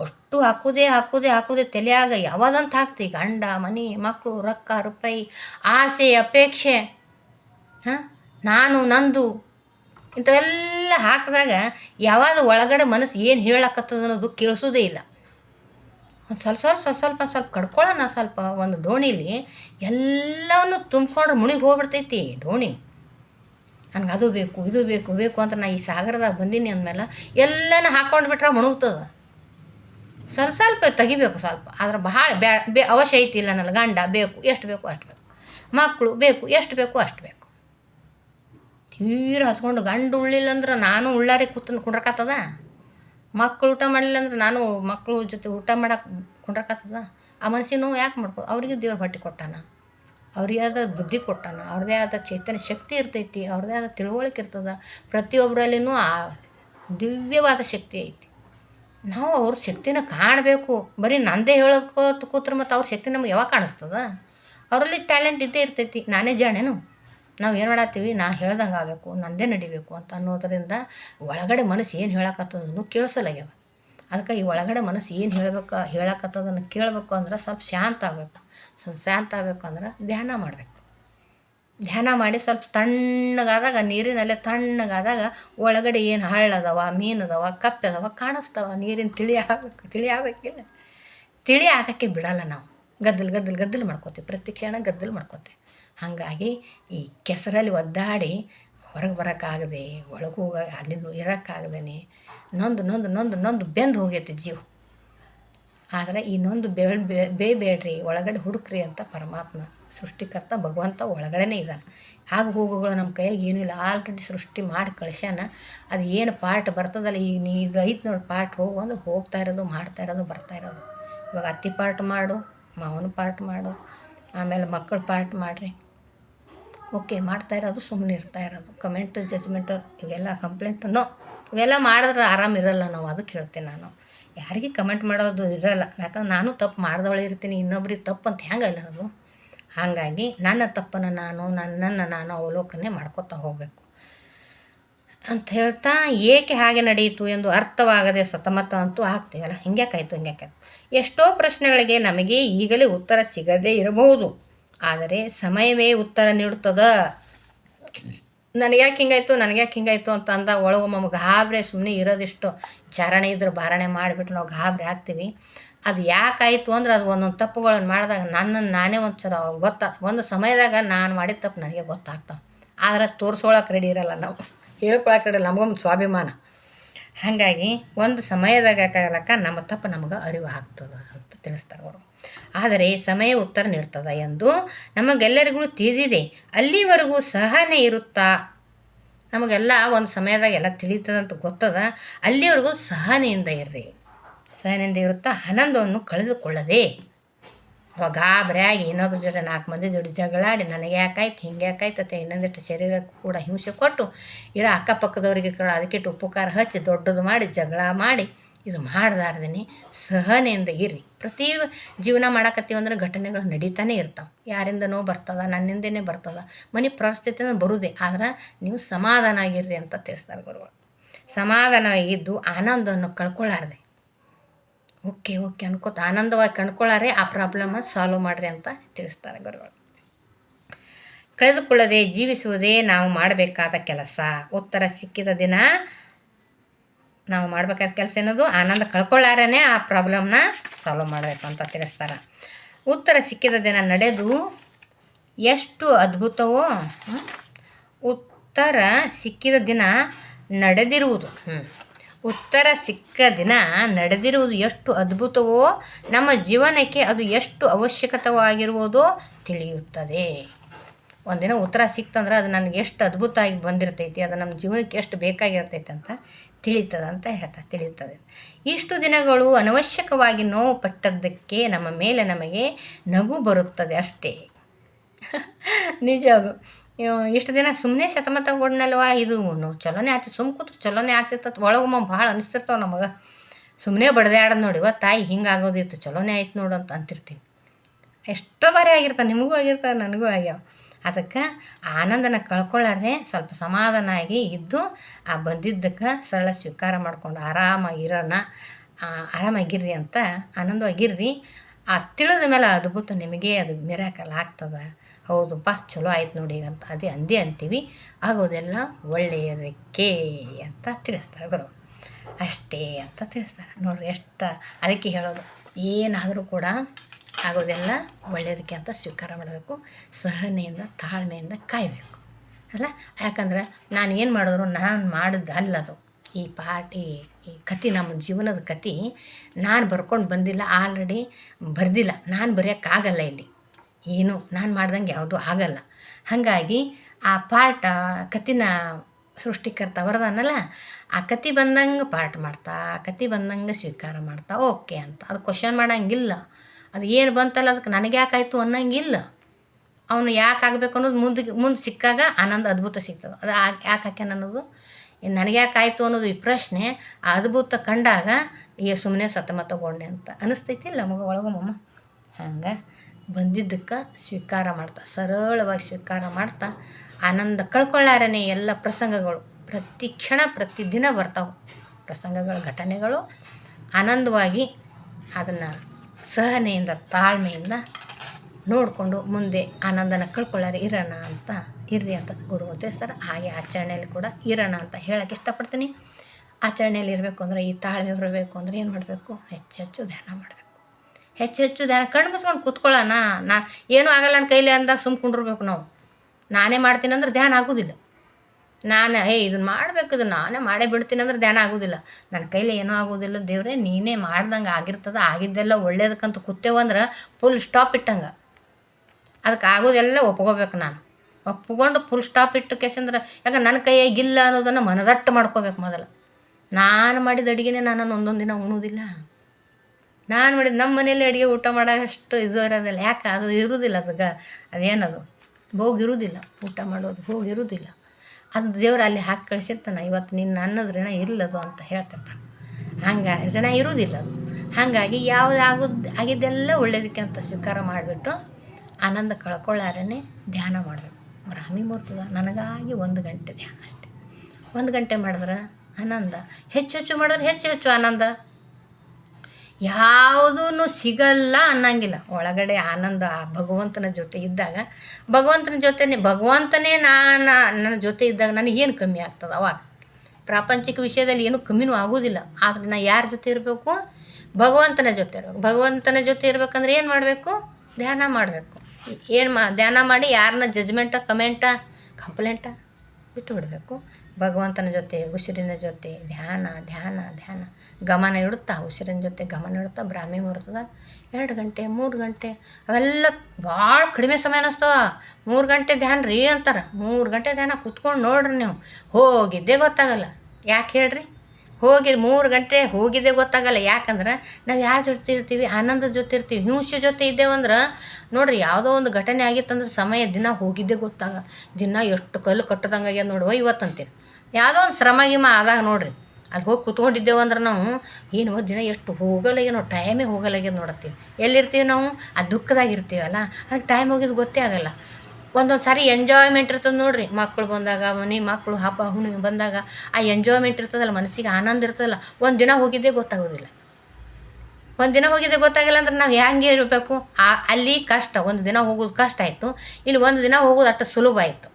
ಅಷ್ಟು ಹಾಕೋದೇ ಹಾಕೋದೇ ಹಾಕೋದೇ ತಲೆಯಾಗ ಯಾವಾದಂತ ಹಾಕ್ತಿ. ಗಂಡ, ಮನೆ ಮಕ್ಕಳು ರೊಕ್ಕ, ರೂಪಾಯಿ, ಆಸೆ, ಅಪೇಕ್ಷೆ, ಹಾಂ? ನಾನು, ನಂದು ಇಂಥವೆಲ್ಲ ಹಾಕಿದಾಗ ಯಾವಾಗ ಒಳಗಡೆ ಮನಸ್ಸು ಏನು ಹೇಳಕತ್ತದ ಅನ್ನೋದು ಕೇಳಿಸೋದೇ ಇಲ್ಲ. ಒಂದು ಸ್ವಲ್ಪ ಸ್ವಲ್ಪ ಸ್ವಲ್ಪ ಸ್ವಲ್ಪ ಸ್ವಲ್ಪ ಕಡ್ಕೊಳ್ಳೋಣ ಸ್ವಲ್ಪ ಒಂದು ಡೋಣಿಲಿ ಎಲ್ಲವನ್ನು ತುಂಬ್ಕೊಂಡ್ರೆ ಮುಣಿಗೆ ಹೋಗ್ಬಿಡ್ತೈತಿ ಡೋಣಿ ನನಗೆ ಅದು ಬೇಕು, ಇದು ಬೇಕು ಬೇಕು ಅಂತ ನಾ ಈ ಸಾಗರದಾಗ ಬಂದೀನಿ ಅಂದಮೇಲೆ ಎಲ್ಲನ ಹಾಕೊಂಡು ಬಿಟ್ರೆ ಮುಣುಗ್ತದ ಸ್ವಲ್ಪ ಸ್ವಲ್ಪ ತೆಗಿಬೇಕು ಸ್ವಲ್ಪ, ಆದ್ರೆ ಭಾಳ ಬ್ಯಾ ಬೇ, ಅವಶ್ಯ ಐತಿ ಇಲ್ಲ ನನ್ನ ಗಂಡ ಬೇಕು, ಎಷ್ಟು ಬೇಕು ಅಷ್ಟು ಬೇಕು. ಮಕ್ಕಳು ಬೇಕು, ಎಷ್ಟು ಬೇಕು ಅಷ್ಟು ಬೇಕು. ತೀರ ಹಸ್ಕೊಂಡು ಗಂಡು ಉಳ್ಳಿಲ್ಲ ಅಂದ್ರೆ ನಾನು ಉಳ್ಳಾರಿ ಕೂತ್ ಕುಂಡ್ರಕತ್ತದ ಮಕ್ಕಳು ಊಟ ಮಾಡಲಿಲ್ಲ ಅಂದ್ರೆ ನಾನು ಮಕ್ಕಳು ಜೊತೆ ಊಟ ಮಾಡಕ್ಕೆ ಕುಂಡ್ರಕತ್ತದ ಆ ಮನುಷ್ಯನು ಯಾಕೆ ಮಾಡ್ಕೊ ಅವರಿಗೆ ದೇವ್ರ ಹೊಟ್ಟೆ ಕೊಟ್ಟಾನ. ಅವ್ರಿಗೆ ಆದ ಬುದ್ಧಿ ಕೊಟ್ಟಾನ. ಅವ್ರದ್ದೇ ಆದ ಚೈತನ್ಯ ಶಕ್ತಿ ಇರ್ತೈತಿ. ಅವ್ರದ್ದೇ ಆದ ತಿಳುವಳಿಕೆ ಇರ್ತದ. ಪ್ರತಿಯೊಬ್ಬರಲ್ಲಿನೂ ಆ ದಿವ್ಯವಾದ ಶಕ್ತಿ ಐತಿ. ನಾವು ಅವ್ರ ಶಕ್ತಿನ ಕಾಣಬೇಕು. ಬರೀ ನಂದೇ ಹೇಳೋದ್ಕೋತ ಕೂತ್ರೆ ಮತ್ತು ಅವ್ರ ಶಕ್ತಿ ನಮ್ಗೆ ಯಾವಾಗ ಕಾಣಿಸ್ತದ? ಅವರಲ್ಲಿ ಟ್ಯಾಲೆಂಟ್ ಇದ್ದೇ ಇರ್ತೈತಿ. ನಾನೇ ಜಾಣೇನು? ನಾವು ಏನು ಮಾಡತ್ತೀವಿ? ನಾ ಹೇಳ್ದಂಗೆ ಆಗಬೇಕು, ನಂದೇ ನಡಿಬೇಕು ಅಂತ ಅನ್ನೋದರಿಂದ ಒಳಗಡೆ ಮನಸ್ಸು ಏನು ಹೇಳಕತ್ತದನ್ನು ಕೇಳಿಸಲಾಗ್ಯದ. ಅದಕ್ಕೆ ಈ ಒಳಗಡೆ ಮನಸ್ಸು ಏನು ಹೇಳಬೇಕು, ಹೇಳಕತ್ತದನ್ನು ಕೇಳಬೇಕು ಅಂದ್ರೆ ಸ್ವಲ್ಪ ಶಾಂತ ಆಗಬೇಕು. ಸ್ವಲ್ಪ ಶಾಂತ ಆಗಬೇಕು ಅಂದ್ರೆ ಧ್ಯಾನ ಮಾಡಬೇಕು. ಧ್ಯಾನ ಮಾಡಿ ಸ್ವಲ್ಪ ತಣ್ಣಗಾದಾಗ, ನೀರಿನಲ್ಲೇ ತಣ್ಣಗಾದಾಗ ಒಳಗಡೆ ಏನು ಹಳ್ಳದವ ಮೀನದವ ಕಪ್ಪೆದವ ಕಾಣಿಸ್ತವ. ನೀರಿನ ತಿಳಿ ಆಗಬೇಕು, ತಿಳಿ ಆಗಬೇಕಿಲ್ಲ. ತಿಳಿ ಹಾಕೋಕ್ಕೆ ಬಿಡಲ್ಲ ನಾವು. ಗದ್ದಲು ಗದ್ದಲು ಗದ್ದಲು ಮಾಡ್ಕೋತೀವಿ. ಪ್ರತಿ ಕ್ಷಣ ಗದ್ದಲು ಮಾಡ್ಕೋತೀವಿ. ಹಾಗಾಗಿ ಈ ಕೆಸರಲ್ಲಿ ಒದ್ದಾಡಿ ಹೊರಗೆ ಬರೋಕ್ಕಾಗದೆ ಒಳಗೆ ಹೋಗ ಅಲ್ಲಿ ಇರೋಕ್ಕಾಗದೇ ನೊಂದು ನೊಂದು ನೊಂದು ನೊಂದು ಬೆಂದು ಹೋಗೈತೆ ಜೀವ. ಆದರೆ ಈ ನೊಂದು ಬೇ ಬೇಡ್ರಿ ಒಳಗಡೆ ಹುಡುಕ್ರಿ ಅಂತ ಪರಮಾತ್ಮ, ಸೃಷ್ಟಿಕರ್ತ, ಭಗವಂತ ಒಳಗಡೆನೇ ಇದ್ದಾನೆ. ಹಾಗೆ ಹೋಗುಗಳು ನಮ್ಮ ಕೈಯಾಗ ಏನೂ ಇಲ್ಲ. ಆಲ್ರೆಡಿ ಸೃಷ್ಟಿ ಮಾಡಿ ಕಳಿಸ್ಯಾನ. ಅದು ಏನು ಪಾರ್ಟ್ ಬರ್ತದಲ್ಲ, ಈಗ ನೀ ಇದು ಐತೆ ನೋಡಿ ಪಾರ್ಟ್ ಹೋಗು ಅಂದ್ರೆ ಹೋಗ್ತಾ ಇರೋದು, ಮಾಡ್ತಾ ಇರೋದು, ಬರ್ತಾ ಇರೋದು. ಇವಾಗ ಅತ್ತಿ ಪಾರ್ಟ್ ಮಾಡು. ಮಾವನ ಪಾರ್ಟ್ ಮಾಡು, ಆಮೇಲೆ ಮಕ್ಕಳು ಪಾರ್ಟ್ ಮಾಡಿರಿ. ಓಕೆ, ಮಾಡ್ತಾ ಇರೋದು ಸುಮ್ಮನೆ ಇರ್ತಾ ಇರೋದು. ಕಮೆಂಟು ಜಜ್ಮೆಂಟು ಇವೆಲ್ಲ ಕಂಪ್ಲೇಂಟು ಇವೆಲ್ಲ ಮಾಡಿದ್ರೆ ಆರಾಮ ಇರಲ್ಲ ನಾವು, ಅದಕ್ಕೆ ಹೇಳ್ತೀನಿ ನಾನು. ಯಾರಿಗೆ ಕಮೆಂಟ್ ಮಾಡೋದು ಇರಲ್ಲ. ಯಾಕಂದ್ರೆ ನಾನು ತಪ್ಪು ಮಾಡ್ದವಳೆ ಇರ್ತೀನಿ, ಇನ್ನೊಬ್ರಿಗೆ ತಪ್ಪು ಅಂತ ಹೆಂಗಲ್ಲ ಅದು. ಹಾಗಾಗಿ ನನ್ನ ತಪ್ಪನ್ನು ನಾನು, ನನ್ನನ್ನು ನಾನು ಅವಲೋಕನೆ ಮಾಡ್ಕೋತಾ ಹೋಗಬೇಕು. ಅಂತ ಹೇಳ್ತಾ ಏಕೆ ಹಾಗೆ ನಡೆಯಿತು ಎಂದು ಅರ್ಥವಾಗದೆ ಸತಮತ ಅಂತೂ ಆಗ್ತೀವಲ್ಲ ಹಿಂಗ್ಯಾಕಾಯ್ತು ಹಿಂಗ್ಯಾಕಾಯ್ತು ಎಷ್ಟೋ ಪ್ರಶ್ನೆಗಳಿಗೆ ನಮಗೆ ಈಗಲೇ ಉತ್ತರ ಸಿಗದೇ ಇರಬಹುದು. ಆದರೆ ಸಮಯವೇ ಉತ್ತರ ನೀಡುತ್ತದ? ನನಗ್ಯಾಕೆ ಹಿಂಗಾಯ್ತು ನನಗ್ಯಾಕೆ ಹಿಂಗಾಯ್ತು ಅಂತ ಅಂದಾಗ ಒಳಗೊಮ್ಮೆ ಗಾಬ್ರೆ ಸುಮ್ಮನೆ ಇರೋದಿಷ್ಟು ಚಾರಣೆ ಇದ್ರೆ ಬಾರಣೆ ಮಾಡಿಬಿಟ್ಟು ನಾವು ಗಾಬರಿ ಹಾಕ್ತೀವಿ ಅದು ಯಾಕಾಯಿತು ಅಂದ್ರೆ ಅದು ಒಂದೊಂದು ತಪ್ಪುಗಳನ್ನು ಮಾಡಿದಾಗ ನನ್ನನ್ನು ನಾನೇ ಒಂದ್ಸಲ ಗೊತ್ತಾ, ಒಂದು ಸಮಯದಾಗ ನಾನು ಮಾಡಿದ ತಪ್ಪು ನನಗೆ ಗೊತ್ತಾಗ್ತಾವೆ ಆದರೆ ತೋರಿಸ್ಕೊಳಕ್ಕೆ ರೆಡಿ ಇರಲ್ಲ ನಾವು. ಹೇಳ್ಕೊಳಕ್ಕೆ ನಮಗೊಂದು ಸ್ವಾಭಿಮಾನ. ಹಾಗಾಗಿ ಒಂದು ಸಮಯದಾಗ ಕಾಲಕ್ಕ ನಮ್ಮ ತಪ್ಪು ನಮಗೆ ಅರಿವು ಆಗ್ತದೆ ಅಂತ ತಿಳಿಸ್ತಾರೆ ಅವರು. ಆದರೆ ಸಮಯ ಉತ್ತರ ನೀಡ್ತದೆ ಎಂದು ನಮಗೆಲ್ಲರಿಗೂ ತಿಳಿದಿದೆ. ಅಲ್ಲಿವರೆಗೂ ಸಹನೆ ಇರುತ್ತಾ? ನಮಗೆಲ್ಲ ಒಂದು ಸಮಯದಾಗ ಎಲ್ಲ ತಿಳಿತದಂತ ಗೊತ್ತದ? ಅಲ್ಲಿವರೆಗೂ ಸಹನೆಯಿಂದ ಇರ್ರಿ. ಸಹನೆಯಿಂದ ಇರುತ್ತಾ? ಆನಂದವನ್ನು ಕಳೆದುಕೊಳ್ಳದೆ. ಅವಾಗ ಗಾಬರಿಯಾಗಿ ಇನ್ನೊಬ್ರ ಜೊತೆ ನಾಲ್ಕು ಮಂದಿ ಜೋಡಿ ಜಗಳಾಡಿ ನನಗೆ ಯಾಕಾಯ್ತು, ಹಿಂಗೆ ಯಾಕಾಯ್ತು ಅಂತ ಇನ್ನೊಂದಿಟ್ಟು ಶರೀರಕ್ಕೂ ಕೂಡ ಹಿಂಸೆ ಕೊಟ್ಟು ಇರೋ ಅಕ್ಕಪಕ್ಕದವರಿಗೆ ಕೂಡ ಅದಕ್ಕಿಟ್ಟು ಉಪ್ಪು ಖಾರ ಹಚ್ಚಿ ದೊಡ್ಡದು ಮಾಡಿ, ಜಗಳ ಮಾಡಿ ಇದು ಮಾಡ್ದಾರ್ದೇ ಸಹನೆಯಿಂದ ಇರ್ರಿ. ಪ್ರತಿ ಜೀವನ ಮಾಡಕತ್ತೀವಿ ಅಂದ್ರೆ ಘಟನೆಗಳು ನಡೀತಾನೆ ಇರ್ತಾವೆ. ಯಾರಿಂದನೋ ಬರ್ತದ, ನನ್ನಿಂದನೇ ಬರ್ತದ, ಮನೆ ಪರಿಸ್ಥಿತಿನ ಬರುದೆ. ಆದ್ರೆ ನೀವು ಸಮಾಧಾನ ಆಗಿರ್ರಿ ಅಂತ ತಿಳಿಸ್ತಾರೆ ಗುರುಗಳು. ಸಮಾಧಾನವಾಗಿದ್ದು ಆನಂದವನ್ನು ಕಳ್ಕೊಳ್ಳಾರ್ದೆ ಓಕೆ ಓಕೆ ಅನ್ಕೋತ, ಆನಂದವಾಗಿ ಕಂಡ್ಕೊಳ್ಳಾರೆ ಆ ಪ್ರಾಬ್ಲಮ್ ಸಾಲ್ವ್ ಮಾಡ್ರಿ ಅಂತ ತಿಳಿಸ್ತಾರೆ ಗುರುಗಳು. ಕಳೆದುಕೊಳ್ಳದೆ ಜೀವಿಸುವುದೇ ನಾವು ಮಾಡಬೇಕಾದ ಕೆಲಸ. ಉತ್ತರ ಸಿಕ್ಕಿದ ದಿನ ನಾವು ಮಾಡಬೇಕಾದ ಕೆಲಸ ಏನದು? ಆನಂದ ಕಳ್ಕೊಳ್ಳಾರೇ ಆ ಪ್ರಾಬ್ಲಮ್ನ ಸಾಲ್ವ್ ಮಾಡಬೇಕು ಅಂತ ತಿಳಿಸ್ತಾರೆ. ಉತ್ತರ ಸಿಕ್ಕಿದ ದಿನ ನಡೆದು ಎಷ್ಟು ಅದ್ಭುತವೋ ಉತ್ತರ ಸಿಕ್ಕಿದ ದಿನ ನಡೆದಿರುವುದು. ಹ್ಞೂ ಉತ್ತರ ಸಿಕ್ಕ ದಿನ ನಡೆದಿರುವುದು ಎಷ್ಟು ಅದ್ಭುತವೋ, ನಮ್ಮ ಜೀವನಕ್ಕೆ ಅದು ಎಷ್ಟು ಅವಶ್ಯಕತವಾಗಿರುವುದೋ ತಿಳಿಯುತ್ತದೆ. ಒಂದಿನ ಉತ್ತರ ಸಿಕ್ತಂದ್ರೆ ಅದು ನನಗೆ ಎಷ್ಟು ಅದ್ಭುತ ಆಗಿ ಬಂದಿರ್ತೈತಿ, ಅದು ನಮ್ಮ ಜೀವನಕ್ಕೆ ಎಷ್ಟು ಬೇಕಾಗಿರ್ತೈತೆ ಅಂತ ತಿಳಿತದೆ ಅಂತ ಹೇಳ್ತಾ, ತಿಳಿಯುತ್ತದೆ. ಇಷ್ಟು ದಿನಗಳು ಅನವಶ್ಯಕವಾಗಿ ನೋವು ಪಟ್ಟದ್ದಕ್ಕೆ ನಮ್ಮ ಮೇಲೆ ನಮಗೆ ನಗು ಬರುತ್ತದೆ ಅಷ್ಟೇ. ನಿಜ ಇಷ್ಟು ದಿನ ಸುಮ್ಮನೆ ಶತಮತ ಓಡ್ನಲ್ವ ಇದು ಚಲೋನೇ ಆಗ್ತಿತ್ತು ಸುಮ್ ಕೂತ್ರು ಚಲೋನೇ ಆಗ್ತಿತ್ತು. ಒಳಗೊಮ್ಮ ಭಾಳ ಅನಿಸ್ತಿರ್ತಾವ ನಮಗೆ. ಸುಮ್ಮನೆ ಬಡ್ದಾಡೋದು ನೋಡಿ, ಇವತ್ತು ತಾಯಿ ಹಿಂಗೆ ಆಗೋದಿತ್ತು, ಚಲೋನೇ ಆಯ್ತು ನೋಡು ಅಂತ ಅಂತಿರ್ತೀನಿ ಎಷ್ಟೋ ಬಾರಿ ಆಗಿರ್ತಾವೆ, ನಿಮಗೂ ಆಗಿರ್ತಾವೆ, ನನಗೂ ಆಗ್ಯಾವ. ಅದಕ್ಕೆ ಆನಂದನ ಕಳ್ಕೊಳ್ಳಾರೆ ಸ್ವಲ್ಪ ಸಮಾಧಾನ ಆಗಿ ಇದ್ದು, ಆ ಬಂದಿದ್ದಕ್ಕೆ ಸರಳ ಸ್ವೀಕಾರ ಮಾಡ್ಕೊಂಡು ಆರಾಮಾಗಿರೋಣ ಆರಾಮಾಗಿರ್ರಿ ಅಂತ ಆನಂದವಾಗಿರ್ರಿ. ಆ ತಿಳಿದ ಮೇಲೆ ಅದ್ಭುತ ನಿಮಗೆ ಅದು ಮಿರಾಕಲ್ ಆಗ್ತದೆ. ಹೌದಪ್ಪ, ಚಲೋ ಆಯ್ತು ನೋಡಿ ಅಂತ ಅದೇ, ಅಂದೇ ಅಂತೀವಿ. ಆಗೋದೆಲ್ಲ ಒಳ್ಳೆಯದಕ್ಕೆ ಅಂತ ತಿಳಿಸ್ತಾರೆ ಗುರು. ಅಷ್ಟೇ ಅಂತ ತಿಳಿಸ್ತಾರೆ. ನೋಡ್ರಿ ಎಷ್ಟು, ಅದಕ್ಕೆ ಹೇಳೋದು, ಏನಾದರೂ ಕೂಡ ಆಗೋದೆಲ್ಲ ಒಳ್ಳೆಯದಕ್ಕೆ ಅಂತ ಸ್ವೀಕಾರ ಮಾಡಬೇಕು. ಸಹನೆಯಿಂದ, ತಾಳ್ಮೆಯಿಂದ ಕಾಯಬೇಕು. ಅಲ್ಲ? ಯಾಕಂದ್ರೆ ನಾನು ಏನು ಮಾಡಿದ್ರು, ನಾನು ಮಾಡಿದ್ದು ಅಲ್ಲದು ಈ ಪಾಠಿ, ಈ ಕತಿ ಕತೆ ನಮ್ಮ ಜೀವನದ ಕತೆ ನಾನು ಬರ್ಕೊಂಡು ಬಂದಿಲ್ಲ, ಆಲ್ರೆಡಿ ಬರೆದಿಲ್ಲ. ನಾನು ಬರೆಯೋಕ್ಕಾಗಲ್ಲ ಇಲ್ಲಿ. ಏನು ನಾನು ಮಾಡ್ದಂಗೆ ಯಾವುದೂ ಆಗಲ್ಲ. ಹಾಗಾಗಿ ಆ ಪಾಠ ಕತಿನ ಸೃಷ್ಟಿಕರ್ತ ಬರ್ದಾನಲ್ಲ ಆ ಕತೆ ಬಂದಂಗೆ ಪಾಠ ಮಾಡ್ತಾ, ಆ ಕತೆ ಬಂದಂಗೆ ಸ್ವೀಕಾರ ಮಾಡ್ತಾ, ಓಕೆ ಅಂತ. ಅದು ಕ್ವಶನ್ ಮಾಡಂಗಿಲ್ಲ. ಅದು ಏನು ಬಂತಲ್ಲ ಅದಕ್ಕೆ ನನಗೆ ಯಾಕಾಯ್ತು ಅನ್ನೋಂಗಿಲ್ಲ. ಅವನು ಯಾಕೆ ಆಗಬೇಕು ಅನ್ನೋದು ಮುಂದೆ ಮುಂದೆ ಸಿಕ್ಕಾಗ ಆನಂದ ಅದ್ಭುತ ಸಿಗ್ತದೆ. ಅದು ಯಾಕೆ ಹಾಕ್ಯಾನ ಅನ್ನೋದು? ನನಗೆ ಯಾಕೆ ಆಯಿತು ಅನ್ನೋದು ಈ ಪ್ರಶ್ನೆ ಆ ಅದ್ಭುತ ಕಂಡಾಗ, ಏ ಸುಮ್ಮನೆ ಸತಮ ತಗೊಂಡೆ ಅಂತ. ಅನಿಸ್ತೈತಿಲ್ಲ ಮಗ ಒಳಗೊಮ್ಮಮ್ಮ ಹಂಗೆ. ಬಂದಿದ್ದಕ್ಕೆ ಸ್ವೀಕಾರ ಮಾಡ್ತಾ, ಸರಳವಾಗಿ ಸ್ವೀಕಾರ ಮಾಡ್ತಾ ಆನಂದ ಕಳ್ಕೊಳ್ಳಾರನೇ ಎಲ್ಲ ಪ್ರಸಂಗಗಳು. ಪ್ರತಿ ಕ್ಷಣ ಪ್ರತಿದಿನ ಬರ್ತಾವೆ ಪ್ರಸಂಗಗಳ, ಘಟನೆಗಳು. ಆನಂದವಾಗಿ ಅದನ್ನು ಸಹನೆಯಿಂದ, ತಾಳ್ಮೆಯಿಂದ ನೋಡಿಕೊಂಡು ಮುಂದೆ ಆನಂದನ ಕಳ್ಕೊಳ್ಳಾರೆ, ಇರೋಣ ಅಂತ ಇರ್ರಿ ಅಂತ ಗುರುಗಳು ತಿಳಿಸ್ತಾರೆ ಹಾಗೆ ಆಚರಣೆಯಲ್ಲಿ ಕೂಡ ಇರೋಣ ಅಂತ ಹೇಳಕ್ಕೆ ಇಷ್ಟಪಡ್ತೀನಿ. ಆಚರಣೆಯಲ್ಲಿ ಇರಬೇಕು ಅಂದರೆ ಈ ತಾಳ್ಮೆ ಬರಬೇಕು ಅಂದರೆ ಏನು ಮಾಡಬೇಕು? ಹೆಚ್ಚು ಹೆಚ್ಚು ಧ್ಯಾನ ಮಾಡಬೇಕು. ಹೆಚ್ಚು ಹೆಚ್ಚು ಧ್ಯಾನ ಕಣ್ಣು ಮುಚ್ಕೊಂಡು ಕೂತ್ಕೊಳ್ಳೋಣ. ನಾ ಏನೂ ಆಗಲ್ಲ ನನ್ನ ಕೈಲಿ ಅಂದಾಗ ಸುಮ್ಮ ಕುಂಡಿರ್ಬೇಕು ನಾವು. ನಾನೇ ಮಾಡ್ತೀನಿ ಅಂದ್ರೆ ಧ್ಯಾನ ಆಗೋದಿಲ್ಲ. ನಾನು, ಹೇ ಇದನ್ನು ಮಾಡಬೇಕು ಇದು ನಾನೇ ಮಾಡೇ ಬಿಡ್ತೀನಿ ಅಂದ್ರೆ ಧ್ಯಾನ ಆಗೋದಿಲ್ಲ. ನನ್ನ ಕೈಲಿ ಏನೂ ಆಗೋದಿಲ್ಲ. ದೇವ್ರೆ, ನೀನೇ ಮಾಡ್ದಂಗೆ ಆಗಿರ್ತದ, ಆಗಿದ್ದೆಲ್ಲ ಒಳ್ಳೇದಕ್ಕಂತ ಕೂತೇವಂದ್ರೆ ಫುಲ್ ಸ್ಟಾಪ್ ಇಟ್ಟಂಗೆ. ಅದಕ್ಕೆ ಆಗೋದೆಲ್ಲ ಒಪ್ಕೋಬೇಕು ನಾನು. ಒಪ್ಕೊಂಡು ಫುಲ್ ಸ್ಟಾಪ್ ಇಟ್ಟು ಕೇಸಂದ್ರೆ ಯಾಕೆ ನನ್ನ ಕೈಯಾಗಿಲ್ಲ ಅನ್ನೋದನ್ನು ಮನದಟ್ಟು ಮಾಡ್ಕೋಬೇಕು ಮೊದಲು. ನಾನು ಮಾಡಿದ ಅಡುಗೆನೇ ನಾನು ಒಂದೊಂದು ದಿನ ಉಣೋದಿಲ್ಲ ನಾನು ಮಾಡಿದ ನಮ್ಮ ಮನೇಲಿ ಅಡುಗೆ ಊಟ ಮಾಡೋಷ್ಟು ಇದು ಇರೋದಿಲ್ಲ. ಯಾಕೆ? ಅದು ಇರೋದಿಲ್ಲ ಅದಕ್ಕೆ ಅದೇನದು? ಹೋಗಿರುವುದಿಲ್ಲ ಊಟ ಮಾಡೋದು ಭೋಗ ಇರುವುದಿಲ್ಲ ಅದು ದೇವ್ರು ಅಲ್ಲಿ ಹಾಕಿ ಕಳಿಸಿರ್ತಾನೆ. ಇವತ್ತು ನಿನ್ನ ಅನ್ನೋದು ಋಣ ಇಲ್ಲದು ಅಂತ ಹೇಳ್ತಿರ್ತಾನೆ. ಹಂಗಾಗಿ ಋಣ ಇರುವುದಿಲ್ಲ ಅದು. ಹಾಗಾಗಿ ಯಾವ್ದು ಆಗೋದು ಆಗಿದ್ದೆಲ್ಲ ಒಳ್ಳೇದಕ್ಕೆ ಅಂತ ಸ್ವೀಕಾರ ಮಾಡಿಬಿಟ್ಟು ಆನಂದ ಕಳ್ಕೊಳ್ಳಾರೇ ಧ್ಯಾನ ಮಾಡಬೇಕು. ಬ್ರಾಹ್ಮಿ ಮೂರ್ತದ ನನಗಾಗಿ ಒಂದು ಗಂಟೆ ಧ್ಯಾನ ಅಷ್ಟೆ. ಒಂದು ಗಂಟೆ ಮಾಡಿದ್ರೆ ಆನಂದ. ಹೆಚ್ಚು ಹೆಚ್ಚು ಮಾಡಿದ್ರೆ ಹೆಚ್ಚು ಹೆಚ್ಚು ಆನಂದ. ಯಾವುದೂ ಸಿಗಲ್ಲ ಅನ್ನಂಗಿಲ್ಲ. ಒಳಗಡೆ ಆನಂದ ಆ ಭಗವಂತನ ಜೊತೆ ಇದ್ದಾಗ, ಭಗವಂತನ ಜೊತೆನೆ, ಭಗವಂತನೇ ನಾನು, ನನ್ನ ಜೊತೆ ಇದ್ದಾಗ ನನಗೇನು ಕಮ್ಮಿ ಆಗ್ತದೆ ಅವಾಗ? ಪ್ರಾಪಂಚಿಕ ವಿಷಯದಲ್ಲಿ ಏನೂ ಕಮ್ಮಿನೂ ಆಗೋದಿಲ್ಲ. ಆದರೆ ನಾ ಯಾರ ಜೊತೆ ಇರಬೇಕು? ಭಗವಂತನ ಜೊತೆ ಇರಬೇಕು. ಭಗವಂತನ ಜೊತೆ ಇರಬೇಕಂದ್ರೆ ಏನು ಮಾಡಬೇಕು? ಧ್ಯಾನ ಮಾಡಬೇಕು. ಏನು ಮಾ, ಧ್ಯಾನ ಮಾಡಿ ಯಾರನ್ನ ಜಜ್ಮೆಂಟ ಕಮೆಂಟ ಕಂಪ್ಲೇಂಟ ಬಿಟ್ಟು ಬಿಡಬೇಕು ಭಗವಂತನ ಜೊತೆ, ಉಸಿರಿನ ಜೊತೆ, ಧ್ಯಾನ ಧ್ಯಾನ ಧ್ಯಾನ. ಗಮನ ಇಡುತ್ತಾ, ಉಸಿರಿನ ಜೊತೆ ಗಮನ ಇಡುತ್ತಾ, ಬ್ರಾಹ್ಮಿ ಮುಹೂರ್ತದ ಎರಡು ಗಂಟೆ, ಮೂರು ಗಂಟೆ, ಅವೆಲ್ಲ ಭಾಳ ಕಡಿಮೆ ಸಮಯ ಅನ್ನಿಸ್ತವ ಮೂರು ಗಂಟೆ ಧ್ಯಾನ ರೀ ಅಂತಾರೆ. ಮೂರು ಗಂಟೆ ಧ್ಯಾನ ಕುತ್ಕೊಂಡು ನೋಡ್ರಿ ನೀವು. ಹೋಗಿದ್ದೇ ಗೊತ್ತಾಗಲ್ಲ. ಯಾಕೆ ಹೇಳ್ರಿ? ಹೋಗಿ ಮೂರು ಗಂಟೆ ಹೋಗಿದ್ದೆ ಗೊತ್ತಾಗಲ್ಲ. ಯಾಕಂದ್ರೆ ನಾವು ಯಾರ ಜೊತೆ ಇರ್ತೀವಿ? ಆನಂದ ಜೊತೆ ಇರ್ತೀವಿ. ಹಿಂಸೆ ಜೊತೆ ಇದ್ದೇವಂದ್ರೆ ನೋಡ್ರಿ ಯಾವುದೋ ಒಂದು ಘಟನೆ ಆಗಿತ್ತಂದ್ರೆ ಸಮಯ ದಿನ ಹೋಗಿದ್ದೆ ಗೊತ್ತಾಗ. ದಿನ ಎಷ್ಟು ಕಲ್ಲು ಕಟ್ಟದಂಗೆ ಆಗ್ಯದ ನೋಡುವ ಇವತ್ತಂತೀರಿ ಯಾವುದೋ ಒಂದು ಶ್ರಮ ಗಿಮ ಆದಾಗ ನೋಡ್ರಿ. ಅಲ್ಲಿ ಹೋಗಿ ಕುತ್ಕೊಂಡಿದ್ದೇವೆ ಅಂದ್ರೆ ನಾವು, ಏನು ದಿನ ಎಷ್ಟು ಹೋಗಲಾಗ್ಯ ಟೈಮೇ ಹೋಗಲಾಗ್ಯದ ನೋಡತ್ತೀವಿ ಎಲ್ಲಿರ್ತೀವಿ ನಾವು? ಆ ದುಃಖದಾಗ ಇರ್ತೀವಲ್ಲ ಅದಕ್ಕೆ ಟೈಮ್ ಹೋಗಿದ್ದು ಗೊತ್ತೇ ಆಗಲ್ಲ. ಒಂದೊಂದು ಸಾರಿ ಎಂಜಾಯ್ಮೆಂಟ್ ಇರ್ತದೆ ನೋಡ್ರಿ. ಮಕ್ಕಳು ಬಂದಾಗ, ಮನೆ ಮಕ್ಕಳು ಹಬ್ಬ, ಹುಣ್ಣಿಮೆ ಬಂದಾಗ ಆ ಎಂಜಾಯ್ಮೆಂಟ್ ಇರ್ತದಲ್ಲ, ಮನಸ್ಸಿಗೆ ಆನಂದ ಇರ್ತದಲ್ಲ. ಒಂದು ದಿನ ಹೋಗಿದ್ದೇ ಗೊತ್ತಾಗೋದಿಲ್ಲ. ಒಂದು ದಿನ ಹೋಗಿದ್ದೆ ಗೊತ್ತಾಗಿಲ್ಲ ಅಂದ್ರೆ ನಾವು ಹೆಂಗೆ ಇರಬೇಕು? ಆ, ಅಲ್ಲಿ ಕಷ್ಟ. ಒಂದು ದಿನ ಹೋಗೋದು ಕಷ್ಟ ಆಯಿತು. ಇಲ್ಲಿ ಒಂದು ದಿನ ಹೋಗೋದು ಅಷ್ಟು ಸುಲಭ ಆಯಿತು.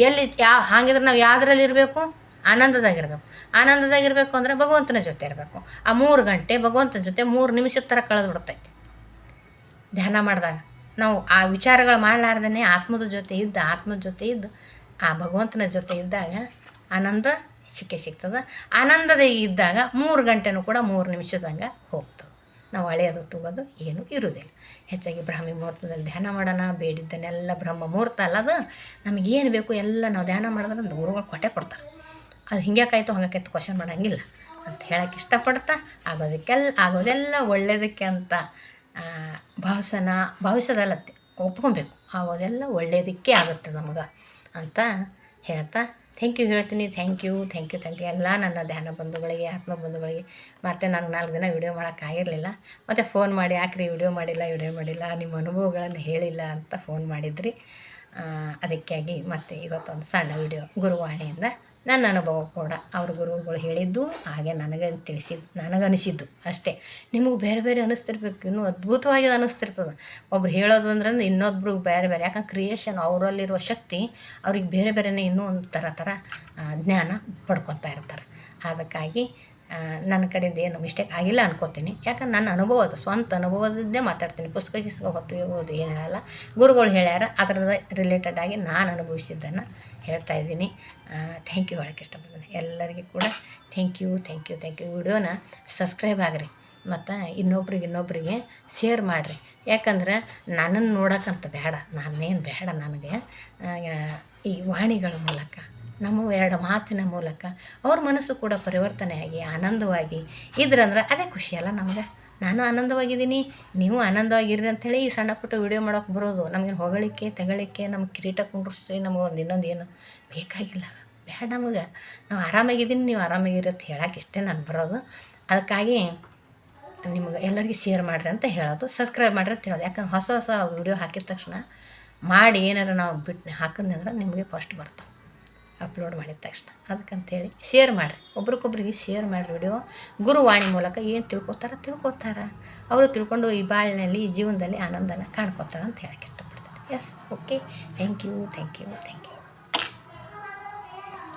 ಎಲ್ಲಿ ಯಾವ ಹಾಗಿದ್ರೆ ನಾವು ಯಾವುದ್ರಲ್ಲಿ ಇರಬೇಕು? ಆನಂದದಾಗಿರ್ಬೇಕು. ಆನಂದದಾಗಿರಬೇಕು ಅಂದರೆ ಭಗವಂತನ ಜೊತೆ ಇರಬೇಕು. ಆ ಮೂರು ಗಂಟೆ ಭಗವಂತನ ಜೊತೆ ಮೂರು ನಿಮಿಷದ ಥರ ಕಳೆದು ಬಿಡ್ತೈತಿ. ಧ್ಯಾನ ಮಾಡಿದಾಗ ನಾವು ಆ ವಿಚಾರಗಳು ಮಾಡಲಾರ್ದೇ ಆತ್ಮದ ಜೊತೆ ಇದ್ದ, ಆತ್ಮದ ಜೊತೆ ಇದ್ದು, ಆ ಭಗವಂತನ ಜೊತೆ ಇದ್ದಾಗ ಆನಂದ ಸಿಕ್ಕೆ ಸಿಗ್ತದೆ. ಆನಂದದ ಇದ್ದಾಗ ಮೂರು ಗಂಟೆನೂ ಕೂಡ ಮೂರು ನಿಮಿಷದಂಗೆ ಹೋಗ್ತದೆ. ನಾವು ಹಳೆಯದು ತೂಗೋದು ಏನೂ ಇರುವುದಿಲ್ಲ ಹೆಚ್ಚಾಗಿ ಬ್ರಾಹ್ಮಿ ಮುಹೂರ್ತದಲ್ಲಿ ಧ್ಯಾನ ಮಾಡೋಣ, ಬೇಡಿದ್ದನ್ನೆಲ್ಲ ಬ್ರಹ್ಮ ಮುಹೂರ್ತ ಅಲ್ಲ ಅದು. ನಮಗೇನು ಬೇಕು ಎಲ್ಲ ನಾವು ಧ್ಯಾನ ಮಾಡಿದ್ರೆ ಗುರುಗಳು ಕೊಟ್ಟೆ ಕೊಡ್ತಾರೆ. ಅದು ಹಿಂಗ್ಯಾಕಾಯ್ತು ಹಂಗಾಕಾಯ್ತು ಕ್ವಶನ್ ಮಾಡೋಂಗಿಲ್ಲ. ಅಂತ ಹೇಳಕ್ಕೆ ಇಷ್ಟಪಡ್ತಾ ಆಗೋದಕ್ಕೆಲ್ಲ ಆಗೋದೆಲ್ಲ ಒಳ್ಳೆಯದಕ್ಕೆ ಅಂತ ಭಾವಿಸೋಣ ಭಾವಿಸೋದಲ್ಲತ್ತೆ ಒಪ್ಕೊಬೇಕು. ಆಗೋದೆಲ್ಲ ಒಳ್ಳೆಯದಕ್ಕೆ ಆಗುತ್ತೆ ನಮಗೆ ಅಂತ ಹೇಳ್ತಾ ಥ್ಯಾಂಕ್ ಯು ಹೇಳ್ತೀನಿ. Thank you thank you thank you ಎಲ್ಲ ನನ್ನ ಧ್ಯಾನ ಬಂಧುಗಳಿಗೆ, ಆತ್ಮ ಬಂಧುಗಳಿಗೆ ಮತ್ತು ನಾನು ನಾಲ್ಕು ದಿನ ವಿಡಿಯೋ ಮಾಡೋಕ್ಕಾಗಿರಲಿಲ್ಲ ಮತ್ತು ಫೋನ್ ಮಾಡಿ, ಯಾಕ್ರಿ ವಿಡಿಯೋ ಮಾಡಿಲ್ಲ ವಿಡಿಯೋ ಮಾಡಿಲ್ಲ, ನಿಮ್ಮ ಅನುಭವಗಳನ್ನು ಹೇಳಿಲ್ಲ ಅಂತ ಫೋನ್ ಮಾಡಿದ್ರಿ. ಅದಕ್ಕಾಗಿ ಮತ್ತೆ ಇವತ್ತೊಂದು ಸಣ್ಣ ವಿಡಿಯೋ ಗುರುವಾಣಿಯಿಂದ ನನ್ನ ಅನುಭವ ಕೂಡ ಅವ್ರ ಗುರುಗಳು ಹೇಳಿದ್ದು ಹಾಗೆ ನನಗೆ ತಿಳಿಸಿದ್ದು ನನಗನಿಸಿದ್ದು ಅಷ್ಟೇ. ನಿಮಗೆ ಬೇರೆ ಬೇರೆ ಅನಿಸ್ತಿರ್ಬೇಕು ಇನ್ನೂ ಅದ್ಭುತವಾಗಿ ಅನ್ನಿಸ್ತಿರ್ತದೆ. ಒಬ್ರು ಹೇಳೋದು ಅಂದ್ರೆ ಇನ್ನೊಬ್ರು ಬೇರೆ ಬೇರೆ, ಯಾಕಂದ್ರೆ ಕ್ರಿಯೇಷನ್ ಅವರಲ್ಲಿರುವ ಶಕ್ತಿ ಅವ್ರಿಗೆ ಬೇರೆ ಬೇರೆನೇ ಇನ್ನೂ ಒಂದು ಥರ ಥರ ಜ್ಞಾನ ಪಡ್ಕೊತಾ ಇರ್ತಾರೆ. ಅದಕ್ಕಾಗಿ ನನ್ನ ಕಡೆಯಿಂದ ಏನು ಮಿಸ್ಟೇಕ್ ಆಗಿಲ್ಲ ಅನ್ಕೋತೀನಿ. ಯಾಕಂದ್ರೆ ನನ್ನ ಅನುಭವ ಅದು, ಸ್ವಂತ ಅನುಭವದಿಂದೇ ಮಾತಾಡ್ತೀನಿ. ಪುಸ್ತಕ ಹೊತ್ತು ಏನು ಹೇಳಲ್ಲ. ಗುರುಗಳು ಹೇಳ್ಯಾರ ಅದರದ ರಿಲೇಟೆಡ್ ಆಗಿ ನಾನು ಅನುಭವಿಸಿದ್ದನ್ನು ಹೇಳ್ತಾ ಇದ್ದೀನಿ. ಥ್ಯಾಂಕ್ ಯು ಹೇಳೋಕ್ಕೆ ಇಷ್ಟಪಡ್ತೀನಿ. ಎಲ್ಲರಿಗೂ ಕೂಡ thank you thank you thank you ವಿಡಿಯೋನ ಸಬ್ಸ್ಕ್ರೈಬ್ ಆಗಿರಿ. ಮತ್ತು ಇನ್ನೊಬ್ರಿಗೆ ಇನ್ನೊಬ್ರಿಗೆ ಶೇರ್ ಮಾಡಿರಿ. ಯಾಕಂದ್ರೆ ನನ್ನನ್ನು ನೋಡೋಕ್ಕಂತ ಬೇಡ, ನಾನೇನು ಬೇಡ ನನಗೆ. ಈ ವಾಣಿಗಳ ಮೂಲಕ, ನಮ್ಮ ಎರಡು ಮಾತಿನ ಮೂಲಕ ಅವ್ರ ಮನಸ್ಸು ಕೂಡ ಪರಿವರ್ತನೆಯಾಗಿ, ಆನಂದವಾಗಿ ಇದ್ರಂದ್ರೆ ಅದೇ ಖುಷಿ ಅಲ್ಲ ನಮ್ಗೆ. ನಾನು ಆನಂದವಾಗಿದ್ದೀನಿ, ನೀವು ಆನಂದವಾಗಿರ್ರಿ ಅಂಥೇಳಿ ಈ ಸಣ್ಣ ಪುಟ್ಟ ವಿಡಿಯೋ ಮಾಡೋಕೆ ಬರೋದು. ನಮಗೇನು ಹೊಗಳಿಕೆ, ತೆಗಳಿಕೆ ನಮ್ಮ ಕಿರೀಟ ಕುಂಡ್ರಿಸ್ರಿ, ನಮಗೆ ಒಂದು ಇನ್ನೊಂದು ಏನು ಬೇಕಾಗಿಲ್ಲ. ಬೇಡ ನಮಗೆ. ನಾವು ಆರಾಮಾಗಿದ್ದೀನಿ, ನೀವು ಆರಾಮಾಗಿರಿ ಅಂತ ಹೇಳಕ್ಕೆ ಇಷ್ಟೇ ನಾನು ಬರೋದು. ಅದಕ್ಕಾಗಿ ನಿಮ್ಗೆ ಎಲ್ಲರಿಗೂ ಶೇರ್ ಮಾಡಿರಿ ಅಂತ ಹೇಳೋದು ಸಬ್ಸ್ಕ್ರೈಬ್ ಮಾಡಿರಿ ಅಂತ ಹೇಳೋದು. ಯಾಕಂದ್ರೆ ಹೊಸ ಹೊಸ ವೀಡಿಯೋ ಹಾಕಿದ ತಕ್ಷಣ ಮಾಡಿ ಏನಾರು ನಾವು ಬಿಟ್ಟು ಹಾಕಿದ್ನಂದ್ರೆ ನಿಮಗೆ ಫಸ್ಟ್ ಬರ್ತಾವೆ. ಅಪ್ಲೋಡ್ ಮಾಡಿದ ತಕ್ಷಣ. ಅದಕ್ಕಂತೇಳಿ ಶೇರ್ ಮಾಡಿರಿ. ಒಬ್ರಿಗೊಬ್ರಿಗೆ ಶೇರ್ ಮಾಡಿರಿ ವಿಡಿಯೋ ಗುರುವಾಣಿ ಮೂಲಕ ಏನು ತಿಳ್ಕೊತಾರ ತಿಳ್ಕೊತಾರ. ಅವರು ತಿಳ್ಕೊಂಡು ಈ ಬಾಳಿನಲ್ಲಿ, ಈ ಜೀವನದಲ್ಲಿ ಆನಂದನ ಕಾಣ್ಕೊತಾರ ಅಂತ ಹೇಳಕ್ಕೆ ಇಷ್ಟಪಡ್ತಾರೆ yes okay thank you thank you thank you